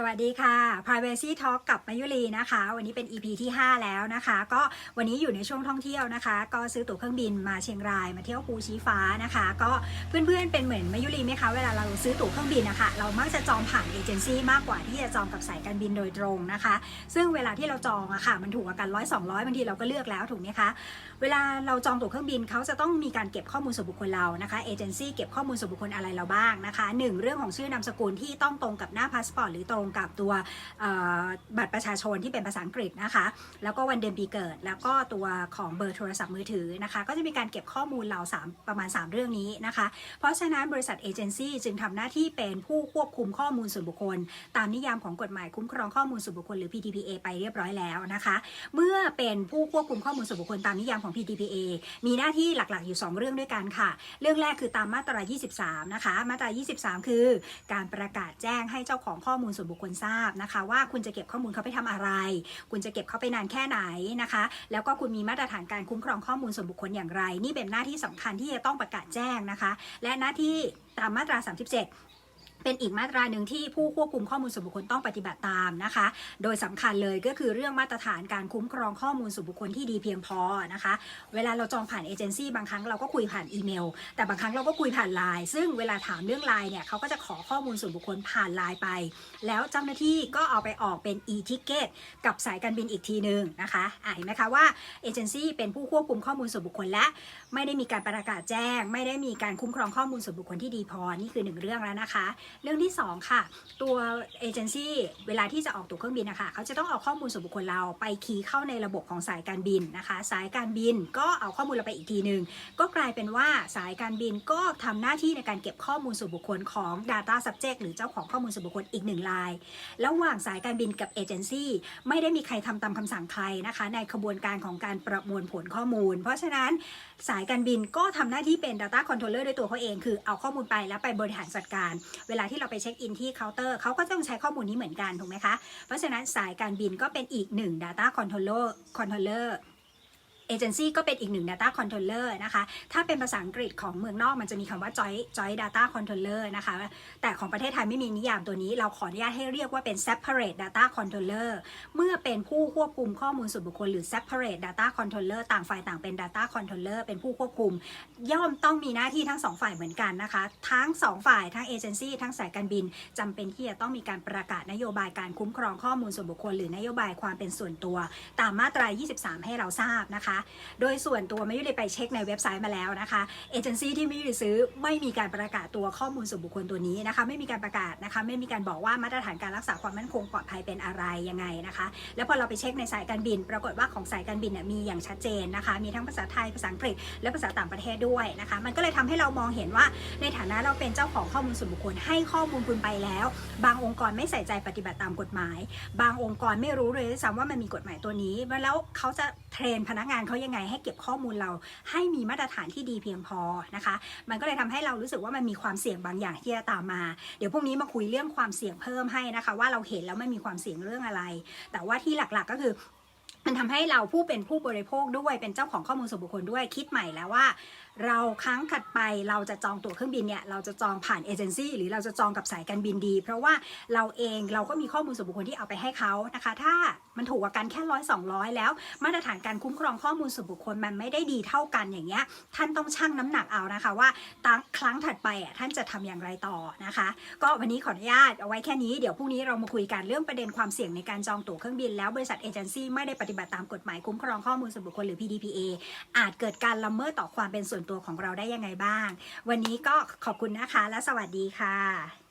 สวัสดีค่ะ Privacy Talk กับมายุรีนะคะ วันนี้เป็น EP ที่ 5 แล้วนะคะ ก็วันนี้อยู่ในช่วงท่องเที่ยวนะคะ ก็ซื้อตั๋วเครื่องบินมาเชียงรายมาเที่ยวภูชี้ฟ้านะคะ ก็เพื่อนๆเป็นเหมือนมายุรีไหมคะเวลาเราซื้อตั๋วเครื่องบินนะคะเรามักจะจองผ่านเอเจนซี่มากกว่าที่จะจองกับสายการบินโดยตรงนะคะ ซึ่งเวลาที่เราจองอะค่ะมันถูกกันร้อยสองร้อยบางทีเราก็เลือกแล้วถูกไหมคะเวลาเราจองตั๋วเครื่องบินเขาจะต้องมีการเก็บข้อมูลส่วนบุคคลเรานะคะเอเจนซี่เก็บข้อมูลส่วนบุคคลอะไรเราบ้างนะคะหนึ่งเรื่องของชื่อนามสกุลที่ต้องตรงกับหน้าพาสปอร์ตหรือตรงกับตัวบัตรประชาชนที่เป็นภาษาอังกฤษนะคะ แล้วก็วันเดือนปีเกิด แล้วก็ตัวของเบอร์โทรศัพท์มือถือนะคะ ก็จะมีการเก็บข้อมูลเราสามประมาณ 3 เรื่องนี้นะคะ เพราะฉะนั้นบริษัทเอเจนซี่จึงทำหน้าที่เป็นผู้ควบคุมข้อมูลส่วนบุคคล ตามนิยามของกฎหมายคุ้มครองข้อมูลส่วนบุคคลหรือ PDPA ไปเรียบร้อยแล้วนะคะ เมื่อเป็นผู้ควบคุมข้อมูลส่วนบุคคลตามนิยามของ PDPA มีหน้าที่หลักๆ อยู่ 2 เรื่องด้วยกันค่ะ เรื่องแรกคือตามมาตรา 23 นะคะ มาตรา 23 คือ การประกาศแจ้งให้เจ้าของข้อมูลส่วนบุคคลทราบนะคะ ว่าคุณจะเก็บข้อมูลเขาไปทำอะไร คุณจะเก็บเขาไปนานแค่ไหนนะคะ แล้วก็คุณมีมาตรฐานการคุ้มครองข้อมูลส่วนบุคคลอย่างไร นี่เป็นหน้าที่สำคัญที่จะต้องประกาศแจ้งนะคะ และหน้าที่ตามมาตรา 37 เป็นอีกมาตราหนึ่งที่ผู้ควบคุมข้อมูลส่วนบุคคลต้องปฏิบัติตามนะคะ โดยสำคัญเลยก็คือเรื่องมาตรฐานการคุ้มครองข้อมูลส่วนบุคคลที่ดีเพียงพอนะคะ เวลาเราจองผ่านเอเจนซี่บางครั้งเราก็คุยผ่านอีเมล แต่บางครั้งเราก็คุยผ่านไลน์ซึ่งเวลาถามเรื่องไลน์เนี่ยเขาก็จะขอข้อมูลส่วนบุคคลผ่านไลน์ไป แล้วเจ้าหน้าที่ก็เอาไปออกเป็น e-ticket กับสายการบินอีกทีหนึ่งนะคะอะเห็นไหมคะว่าเอเจนซี่เป็นผู้ควบคุมข้อมูลส่วนบุคคลและไม่ได้มีการประกาศแจ้ง ไม่ได้มีการคุ้มครองข้อมูลส่วนบุคคลที่ดีพอนี่คือหนึ่งเรื่องแล้วนะคะเรื่องที่สองค่ะ ตัวเอเจนซี่เวลาที่จะออกตัวเครื่องบินนะคะเขาจะต้องเอาข้อมูลส่วนบุคคลเราไปคีย์เข้าในระบบของสายการบินนะคะ สายการบินก็เอาข้อมูลเราไปอีกทีหนึ่งก็กลายเป็นว่าสายการบินก็ทำหน้าที่ในการเก็บข้อมูลส่วนบุคคลของ Data Subject หรือเจ้าของข้อมูลส่วนบุคคลอีกหนึ่งรายระหว่างสายการบินกับเอเจนซี่ไม่ได้มีใครทำตามคำสั่งใครนะคะ ในขบวนการของการประมวลผลข้อมูล เพราะฉะนั้นสายการบินก็ทำหน้าที่เป็น Data Controller ด้วยตัวเขาเอง คือเอาข้อมูลไปแล้วไปบริหารจัดการเวลาที่เราไปเช็คอินที่เคาน์เตอร์เขาก็ต้องใช้ข้อมูลนี้เหมือนกันถูกไหมคะ เพราะฉะนั้นสายการบินก็เป็นอีกหนึ่ง Data Controller Controller เอเจนซี่ก็เป็นอีกหนึ่ง Data Controller นะคะ ถ้าเป็นภาษาอังกฤษของเมืองนอกมันจะมีคำว่า Joint Joint Data Controller นะคะ แต่ของประเทศไทยไม่มีนิยามตัวนี้ เราขออนุญาตให้เรียกว่าเป็น Separate Data Controller เมื่อเป็นผู้ควบคุมข้อมูลส่วนบุคคลหรือ Separate Data Controller ต่างฝ่ายต่างเป็น Data Controller เป็นผู้ควบคุม ย่อมต้องมีหน้าที่ทั้งสองฝ่ายเหมือนกันนะคะ ทั้งสองฝ่ายทั้งเอเจนซี่ทั้งสายการบินจำเป็นที่จะต้องมีการประกาศนโยบายการคุ้มครองข้อมูลส่วนบุคคล หรือนโยบายความเป็นส่วนตัว ตามมาตรา 23 ให้เราทราบนะคะโดยส่วนตัวไม่ยุริไปเช็คในเว็บไซต์มาแล้วนะคะ เอเจนซี่ที่ไม่ยุริซื้อไม่มีการประกาศตัวข้อมูลส่วนบุคคลตัวนี้นะคะ ไม่มีการประกาศนะคะ ไม่มีการบอกว่ามาตรฐานการรักษาความมั่นคงปลอดภัยเป็นอะไรยังไงนะคะ แล้วพอเราไปเช็คในสายการบิน ปรากฏว่าของสายการบินมีอย่างชัดเจนนะคะ มีทั้งภาษาไทย ภาษาอังกฤษ และภาษาต่างประเทศด้วยนะคะ มันก็เลยทำให้เรามองเห็นว่า ในฐานะเราเป็นเจ้าของข้อมูลส่วนบุคคลให้ข้อมูลคุณไปแล้ว บางองค์กรไม่ใส่ใจปฏิบัติตามกฎหมาย บางองค์กรไม่รู้เลยด้วยซ้ำว่ามันมีกฎหมายตัวนี้ แล้วเขาจะเทรนพนักงานเขายังไงให้เก็บข้อมูลเราให้มีมาตรฐานที่ดีเพียงพอนะคะ มันก็เลยทำให้เรารู้สึกว่ามันมีความเสี่ยงบางอย่างที่จะตามมา เดี๋ยวพรุ่งนี้มาคุยเรื่องความเสี่ยงเพิ่มให้นะคะ ว่าเราเห็นแล้วไม่มีความเสี่ยงเรื่องอะไร แต่ว่าที่หลักๆก็คือมันทำให้เราผู้เป็นผู้บริโภคด้วยเป็นเจ้าของข้อมูลส่วนบุคคลด้วยคิดใหม่แล้วว่า เราครั้งถัดไปเราจะจองตั๋วเครื่องบินเนี่ยเราจะจองผ่านเอเจนซี่หรือเราจะจองกับสายการบินดี เพราะว่าเราเองเราก็มีข้อมูลส่วนบุคคลที่เอาไปให้เขานะคะ ถ้ามันถูกกว่ากันแค่ร้อยสองร้อยแล้ว มาตรฐานการคุ้มครองข้อมูลส่วนบุคคลมันไม่ได้ดีเท่ากันอย่างเงี้ยท่านต้องชั่งน้ำหนักเอานะคะว่าตั้งครั้งถัดไปอะท่านจะทำอย่างไรต่อนะคะ ก็วันนี้ขออนุญาตเอาไว้แค่นี้เดี๋ยวพรุ่งนี้เรามาคุยกันเรื่องประเด็นความเสี่ยงในการจองตั๋วเครื่องบินแล้วบริษัทเอเจนซี่ไม่ได้ปฏิบัติตามกฎหมายคุ้มครองข้อมูลส่วนบุคคลหรือ PDPA อาจเกิดการละเมิดต่อความเป็นส่วนตัวของเราได้ยังไงบ้าง วันนี้ก็ขอบคุณนะคะและสวัสดีค่ะ